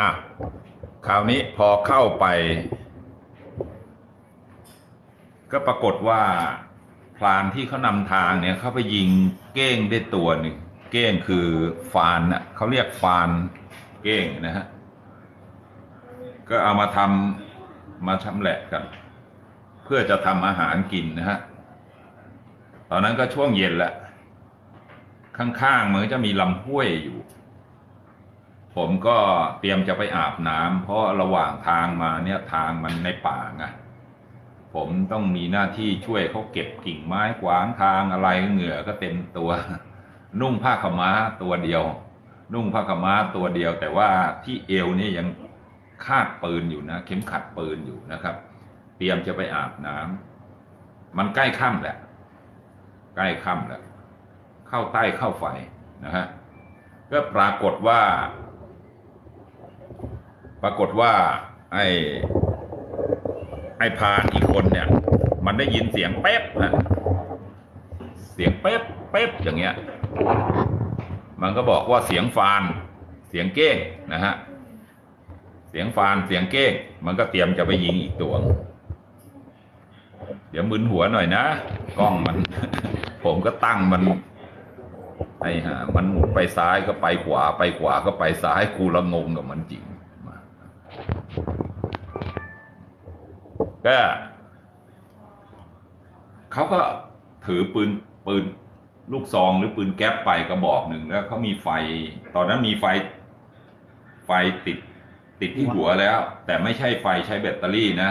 อะคราวนี้พอเข้าไป ก็ปรากฏว่าพรานที่เขานำทางเนี่ยเขาไปยิงเก้งได้ตัวหนึ่งเก้งคือฟานน่ะเขาเรียกฟานเก้งนะฮะก็เอามาทำมาชำแหละกัน เพื่อจะทำอาหารกินนะฮะตอนนั้นก็ช่วงเย็นแหละข้างๆมันก็จะมีลำห้วยอยู่ ผมก็เตรียมจะไปอาบน้ำเพราะระหว่างทางมาเนี่ยทางมันในป่าไงผมต้องมีหน้าที่ช่วยเขาเก็บกิ่งไม้ขวางทางอะไรเหงื่อก็เต็มตัว นุ่งผ้าขม้าตัวเดียว นุ่งผ้าขม้าตัวเดียว แต่ว่าที่เอวนี่ยังคาดปืนอยู่นะ เข็มขัดปืนอยู่นะครับ เตรียมจะไปอาบน้ำมันใกล้ค่ำแหละใกล้ค่ำแล้ว เข้าใต้เข้าไฟนะฮะก็ปรากฏว่า ปรากฏว่า ไอ้ไอ้พานอีกคนเนี่ย มันได้ยินเสียงเป๊บนะเสียงเป๊บเป๊บอย่างเงี้ย มันก็บอกว่าเสียงฟาน เสียงเก้งนะฮะเสียงฟานเสียงเก้ง มันก็เตรียมจะไปยิงอีกตัวเดี๋ยวมึนหัวหน่อยนะกล้องมัน ผมก็ตั้งมันไอ้ห่ามันหมุนไปซ้ายก็ไปขวาไปขวาก็ไปซ้ายกูละงงกับมันจริง ก็เขาก็ถือปืนปืนลูกซองหรือปืนแก๊ปไปกระบอกหนึ่งแล้วเขามีไฟ ตอนนั้นมีไฟ ไฟติด ติดที่หัวแล้ว แต่ไม่ใช่ไฟใช้แบตเตอรี่นะ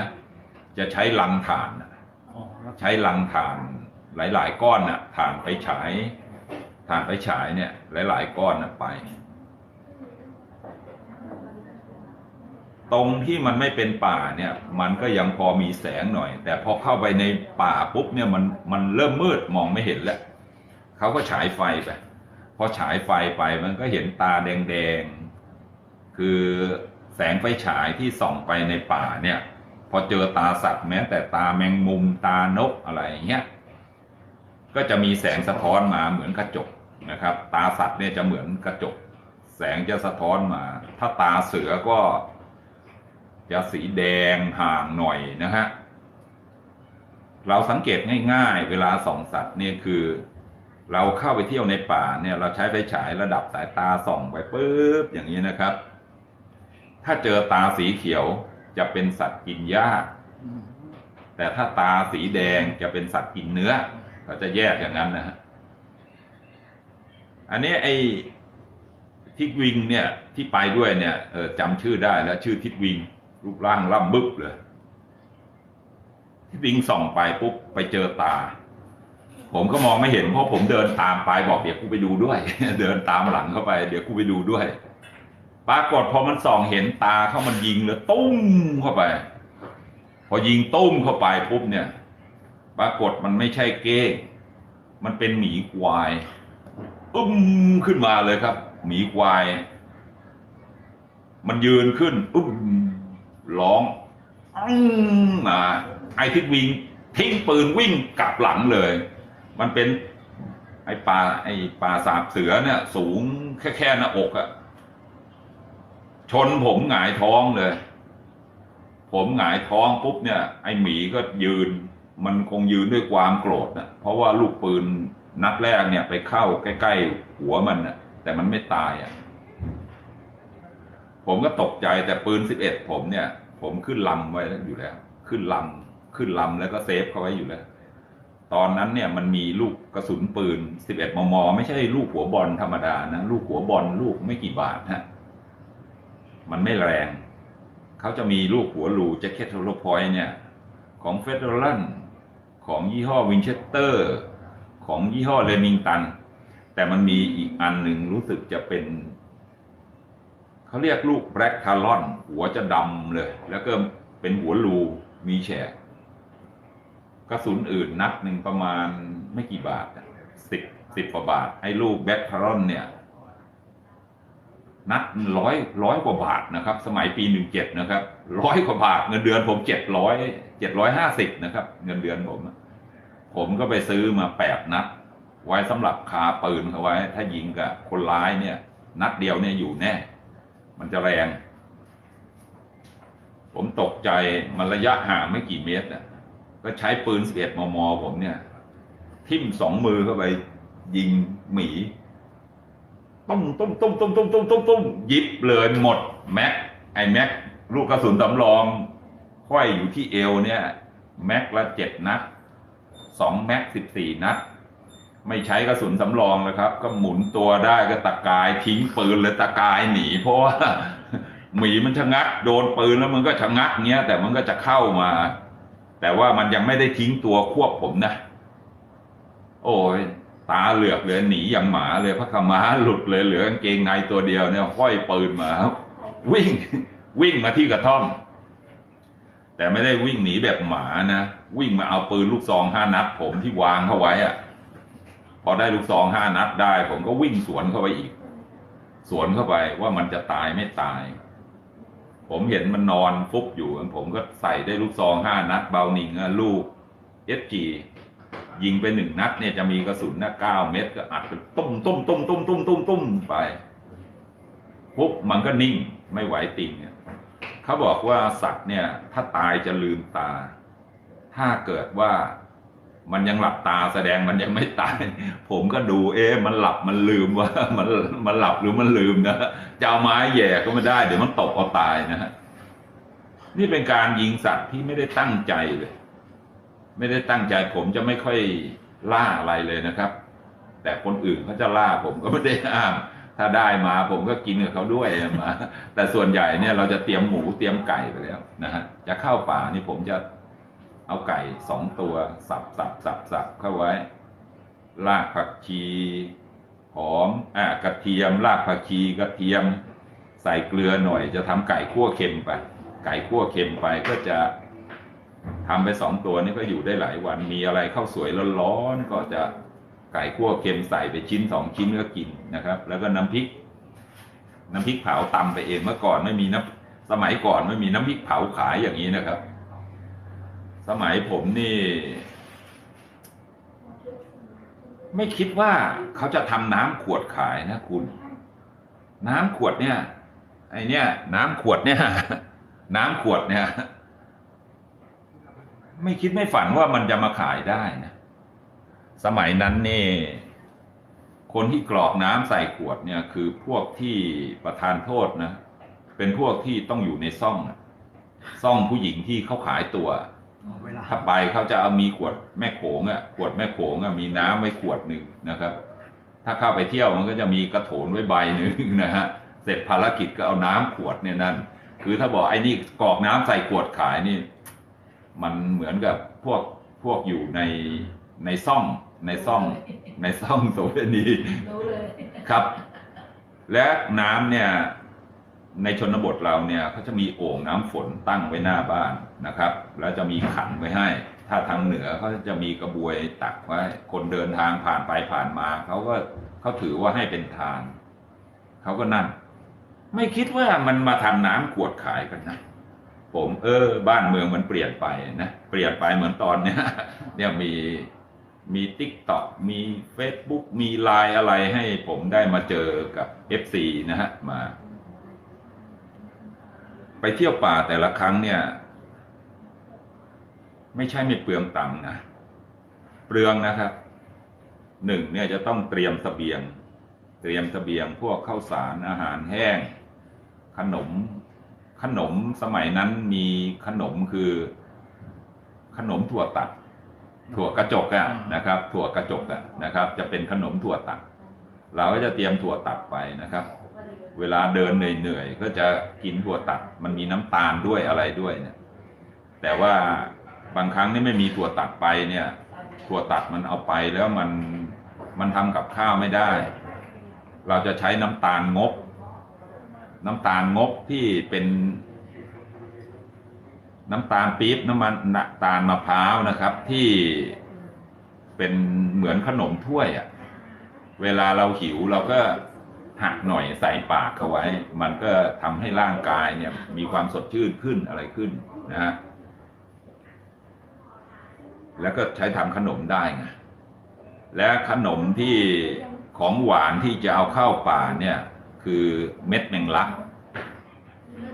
จะใช้ลังถ่านใช้ลังถ่านหลาย ๆ ก้อนน่ะถ่านไปฉายถ่านไปฉายเนี่ย หลาย ๆ ก้อนน่ะไป ตรงที่มันไม่เป็นป่าเนี่ย มันก็ยังพอมีแสงหน่อย แต่พอเข้าไปในป่าปุ๊บเนี่ยมันมันเริ่มมืดมองไม่เห็นแล้วเขาก็ฉายไฟไปพอฉายไฟไปมันก็เห็นตาแดงๆ คือแสงไฟฉายที่ส่องไปในป่าเนี่ย พอเจอตาสัตว์แม้แต่ตาแมงมุมตานกอะไรเงี้ยก็จะมีแสงสะท้อนมาเหมือนกระจกนะครับ ตาสัตว์เนี่ยจะเหมือนกระจก แสงจะสะท้อนมา ถ้าตาเสือก็ จะสีแดงห่างหน่อยนะฮะ เราสังเกตง่ายๆ เวลาส่องสัตว์เนี่ยคือ เราเข้าไปเที่ยวในป่าเนี่ยเราใช้ไฟฉายระดับสายตาส่องไปปุ๊บอย่างนี้นะครับ ถ้าเจอตาสีเขียวจะเป็นสัตว์กินหญ้า แต่ถ้าตาสีแดงจะเป็นสัตว์กินเนื้อเขาจะแยกอย่างนั้นนะฮะ อันนี้ไอ้ทิดวิงเนี่ยที่ไปด้วยเนี่ยจำชื่อได้แล้วชื่อทิดวิง รูปร่างล่ำบึบเลยทิดวิงส่องไปปุ๊บไปเจอตา ผมก็มองไม่เห็นเพราะผมเดินตามไปบอกเดี๋ยวกูไปดูด้วย เดินตามหลังเข้าไป เดี๋ยวกูไปดูด้วย ปรากฏพอมันส่องเห็นตาเขามันยิงเลยตุ้มเข้าไป พอยิงตุ้มเข้าไปปุ๊บเนี่ย ปรากฏมันไม่ใช่เก้งมันเป็นหมีควายอึ้มขึ้นมาเลยครับ หมีควาย มันยืนขึ้นอึ้ม ร้องอมาไอ้ทิดวิง ทิ้งปืนวิ่งกลับหลังเลย มันเป็น ไอ้ปลาไอ้ปลาสาบเสือเนี่ย สูงแค่แค่หน้าอกอะชนผมหงายท้องเลย ผมหงายท้องปุ๊บเนี่ย ไอ้หมีก็ยืน มันคงยืนด้วยความโกรธนะเพราะว่าลูกปืนนัดแรกเนี่ยไปเข้าใกล้ ๆ หัวมันนะแต่มันไม่ตายอะ ผมก็ตกใจแต่ปืนสิบเอ็ดผมเนี่ย ผมขึ้นลำไว้อยู่แล้ว ขึ้นลำขึ้นลำแล้วก็เซฟเขาไว้อยู่แล้ว ตอนนั้นเนี่ยมันมีลูกกระสุนปืนสิบเอ็ดมม ไม่ใช่ลูกหัวบอลธรรมดานะ ลูกหัวบอลลูกไม่กี่บาทฮะมันไม่แรง เขาจะมีลูกหัวรูแจ็คเก็ตโทโลพอยเนี่ย ของเฟดเดอรัลของยี่ห้อวินเชสเตอร์ ของยี่ห้อเลมิงตัน แต่มันมีอีกอันหนึ่งรู้สึกจะเป็น เขาเรียกลูกแบล็กทารอน หัวจะดำเลย แล้วก็เป็นหัวรูมีแฉกกระสุนอื่นนัดหนึ่งประมาณไม่กี่บาทสิบสิบกว่าบาท ไอ้ลูกแบล็กทารอนเนี่ย นัดร้อยร้อยกว่าบาทนะครับ สมัยปีหนึ่งเจ็ดนะครับร้อยกว่าบาท เงินเดือนผมเจ็ดร้อยเจ็ดร้อยห้าสิบนะครับ เงินเดือนผม ผมก็ไปซื้อมาแปดนัด ไว้สำหรับคาปืนเขาไว้ ถ้ายิงกับคนร้ายเนี่ย นัดเดียวเนี่ยอยู่แน่ มันจะแรง ผมตกใจมันระยะห่างไม่กี่เมตรน่ะก็ใช้ปืน 11 มม ผมเนี่ย ทิ่มสองมือเข้าไป ยิงหมีตุ้มตุ้มตุ้มตุ้มตุ้มตุ้มตุ้มตุ้มยิบเลยหมด แม็กไอแม็กลูกกระสุนสำรองห้อยอยู่ที่เอวเนี่ย แม็กละเจ็ดนัดสองแม็กสิบสี่นัด ไม่ใช้กระสุนสำรองเลยครับ ก็หมุนตัวได้ก็ตะกายทิ้งปืนเลยตะกายหนี เพราะว่าหมีมันชะงักโดนปืนแล้วมันก็ชะงักเงี้ยแต่มันก็จะเข้ามา แต่ว่ามันยังไม่ได้ทิ้งตัวควบผมนะ โอ้ยตาเหลือกเลยหนีอย่างหมาเลยพระขม้าหลุดเลยเหลือกางเกงในตัวเดียวเนี่ยห้อยปืนมาวิ่งวิ่งมาที่กระท่อม แต่ไม่ได้วิ่งหนีแบบหมานะ วิ่งมาเอาปืนลูกซองห้านัดผมที่วางเข้าไว้อะ อได้ลูกซองห้านัดได้ ผมก็วิ่งสวนเข้าไปอีก สวนเข้าไปว่ามันจะตายไม่ตาย ผมเห็นมันนอนฟุบอยู่ ผมก็ใส่ได้ลูกซองห้านัดเบาหนิงลูกเอสจียิงไปหนึ่งนัดเนี่ยจะมีกระสุนนะเก้าเม็ดก็อัดไปตุ้มตุ้มตุ้มตุ้มตุ้มตุ้มตุ้มไปปุ๊บมันก็นิ่งไม่ไหวติงเนี่ยเขาบอกว่าสัตว์เนี่ย ถ้าตายจะลืมตา ถ้าเกิดว่า มันยังหลับตาแสดงมันยังไม่ตาย ผมก็ดูเอ๊ะมันหลับมันลืมว่ามันมันหลับหรือมันลืมนะจะเอาไม้แหย่ก็ไม่ได้ เดี๋ยวมันตกเอาตายนะฮะนี่เป็นการยิงสัตว์ที่ไม่ได้ตั้งใจเลย ไม่ได้ตั้งใจผมจะไม่ค่อยล่าอะไรเลยนะครับ แต่คนอื่นเขาจะล่าผมก็ไม่ได้ห้ามถ้าได้มาผมก็กินกับเขาด้วยมา แต่ส่วนใหญ่เนี่ยเราจะเตรียมหมูเตรียมไก่ไปแล้วนะฮะจะเข้าป่านี่ผมจะ เอาไก่สองตัว สับสับสับสับเข้าไว้ รากผักชีหอมอ่ากระเทียม รากผักชีกระเทียม ใส่เกลือหน่อย จะทำไก่คั่วเค็มไป ไก่คั่วเค็มไปก็จะทำไปสองตัวนี้ก็อยู่ได้หลายวันมีอะไรข้าวสวยร้อนๆก็จะไก่คั่วเค็มใส่ไปชิ้นสองชิ้นก็กินนะครับ แล้วก็น้ำพริก น้ำพริกเผาตำไปเองเมื่อก่อนไม่มีน้ำสมัยก่อนไม่มีน้ำพริกเผาขายอย่างนี้นะครับ สมัยผมนี่ ไม่คิดว่าเขาจะทำน้ำขวดขายนะคุณ น้ำขวดเนี่ย ไอเนี่ย น้ำขวดเนี่ย น้ำขวดเนี่ย ไม่คิดไม่ฝันว่ามันจะมาขายได้นะ สมัยนั้นนี่คนที่กรอกน้ำใส่ขวดเนี่ยคือพวกที่ประทานโทษนะ เป็นพวกที่ต้องอยู่ในซ่องซ่องผู้หญิงที่เขาขายตัว ถ้าไปเขาจะเอามีขวดแม่โขงอะขวดแม่โขงอะมีน้ำไว้ขวดหนึ่งนะครับ ถ้าเข้าไปเที่ยวมันก็จะมีกระโถนไว้ใบหนึ่งนะฮะเสร็จภารกิจก็เอาน้ำขวดเนี่ยนั่นคือถ้าบอกไอ้นี่กรอกน้ำใส่ขวดขายนี่ มันเหมือนกับพวกพวกอยู่ในในซ่องในซ่องในซ่องโสเภณีรู้เลยครับ และน้ำเนี่ย ในชนบทเราเนี่ยเขาจะมีโอ่งน้ำฝนตั้งไว้หน้าบ้านนะครับ แล้วจะมีขันไว้ให้ ถ้าทางเหนือเขาจะมีกระบวยตักไว้ คนเดินทางผ่านไปผ่านมาเขาก็เขาถือว่าให้เป็นทานเขาก็นั่น ไม่คิดว่ามันมาทำน้ำขวดขายกันนะผมเออ บ้านเมืองมันเปลี่ยนไปนะเปลี่ยนไปเหมือนตอนเนี้ยเนี่ยมีมีทิกตอกมี Facebook มีไลน์อะไรให้ผมได้มาเจอกับ FC นะฮะมา ไปเที่ยวป่าแต่ละครั้งเนี่ย ไม่ใช่ไม่เปลืองตังค์นะเปลืองนะครับหนึ่งเนี่ยจะต้องเตรียมเสบียง เตรียมเสบียงพวกข้าวสารอาหารแห้ง ขนมขนมสมัยนั้นมีขนมคือ ขนมถั่วตัด ถั่วกระจกอะนะครับ ถั่วกระจกอะนะครับ จะเป็นขนมถั่วตัด เราก็จะเตรียมถั่วตัดไปนะครับ เวลาเดินเหนื่อยๆก็จะกินถั่วตัด มันมีน้ำตาลด้วยอะไรด้วยเนี่ย แต่ว่าบางครั้งนี่ไม่มีถั่วตัดไปเนี่ย ถั่วตัดมันเอาไปแล้วมันมันทำกับข้าวไม่ได้ เราจะใช้น้ำตาลงบ น้ำตาลงบที่เป็น น้ำตาลปี๊บน้ำมันน้ำตาลมะพร้าวนะครับ ที่เป็นเหมือนขนมถ้วยอะ่ะ เวลาเราหิวเราก็ หักหน่อยใส่ปากเขาไว้ มันก็ทำให้ร่างกายเนี่ย มีความสดชื่นขึ้นอะไรขึ้นนะฮะแล้วก็ใช้ทำขนมได้ไงและขนมที่ของหวานที่จะเอาเข้าป่าเนี่ย คือเม็ดแมงลัก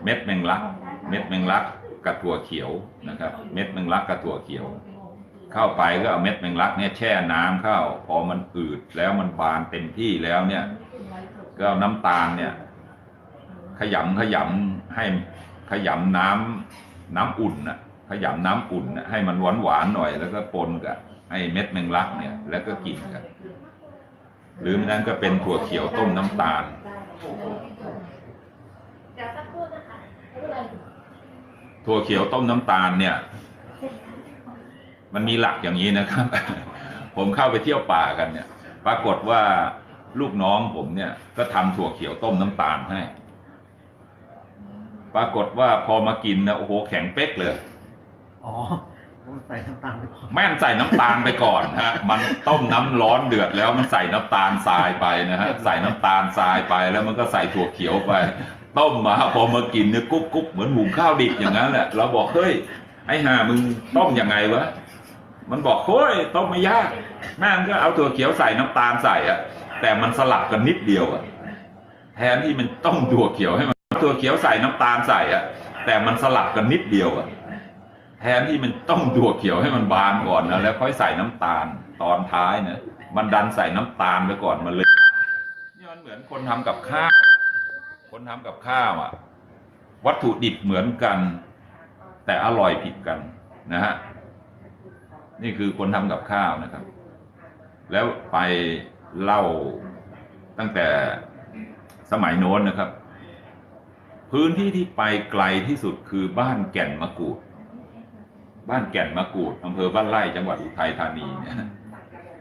เม็ดแมงลัก เม็ดแมงลักกับถั่วเขียวนะครับ เม็ดแมงลักกับถั่วเขียว เข้าไปก็เอาเม็ดแมงลักเนี่ยแช่น้ำเข้า พอมันอืดแล้วมันบานเต็มที่แล้วเนี่ย ก็เอาน้ำตาลเนี่ย ขยำขยำให้ขยำน้ำน้ำอุ่นน่ะขยำน้ำอุ่นนะให้มันหวานหวานหน่อย แล้วก็ปนกับไอ้เม็ดแมงลักเนี่ย แล้วก็กินกันหรือไม่นั้นก็เป็นถั่วเขียวต้มน้ำตาลถั่วเขียวต้มน้ำตาลเนี่ย มันมีหลักอย่างนี้นะครับ ผมเข้าไปเที่ยวป่ากันเนี่ย ปรากฏว่า ลูกน้องผมเนี่ย ก็ทำถั่วเขียวต้มน้ำตาลให้ ปรากฏว่าพอมากินนะโอ้โหแข็งเป๊กเลย อ๋อต้องใส่น้ำตาลไปก่อนแม่นใส่น้ำตาลไปก่อนฮะ มันต้มน้ำร้อนเดือดแล้วมันใส่น้ำตาลทรายไปนะฮะ ใส่น้ำตาลทรายไปแล้วมันก็ใส่ถั่วเขียวไป ต้มมาพอมากินเนี่ยกุ๊บกุ๊บเหมือนหุงข้าวดิบอย่างนั้นแหละเราบอกเฮ้ยไอ้ห่ามึงต้มยังไงวะมันบอกเฮ้ยต้มไม่ยากแม่งก็เอาถั่วเขียวใส่น้ำตาลใส่อะ แต่มันสลับกันนิดเดียวอะแทนที่มันต้มถั่วเขียวให้มันถั่วเขียวใส่น้ำตาลใส่อะแต่มันสลับกันนิดเดียวอะแทนที่มันต้องถั่วเขียวให้มันบานก่อนนะแล้วค่อยใส่น้ำตาลตอนท้ายเนี่ยมันดันใส่น้ำตาลไปก่อนมันเลยนี่มันเหมือนคนทำกับข้าวคนทำกับข้าวอะ วัตถุดิบเหมือนกัน แต่อร่อยผิดกันนะฮะนี่คือคนทำกับข้าวนะครับ แล้วไป เล่าตั้งแต่สมัยโน้นนะครับ พื้นที่ที่ไปไกลที่สุดคือบ้านแก่นมะกรูด บ้านแก่นมะกรูดอำเภอบ้านไร่จังหวัดอุทัยธานีเนี่ย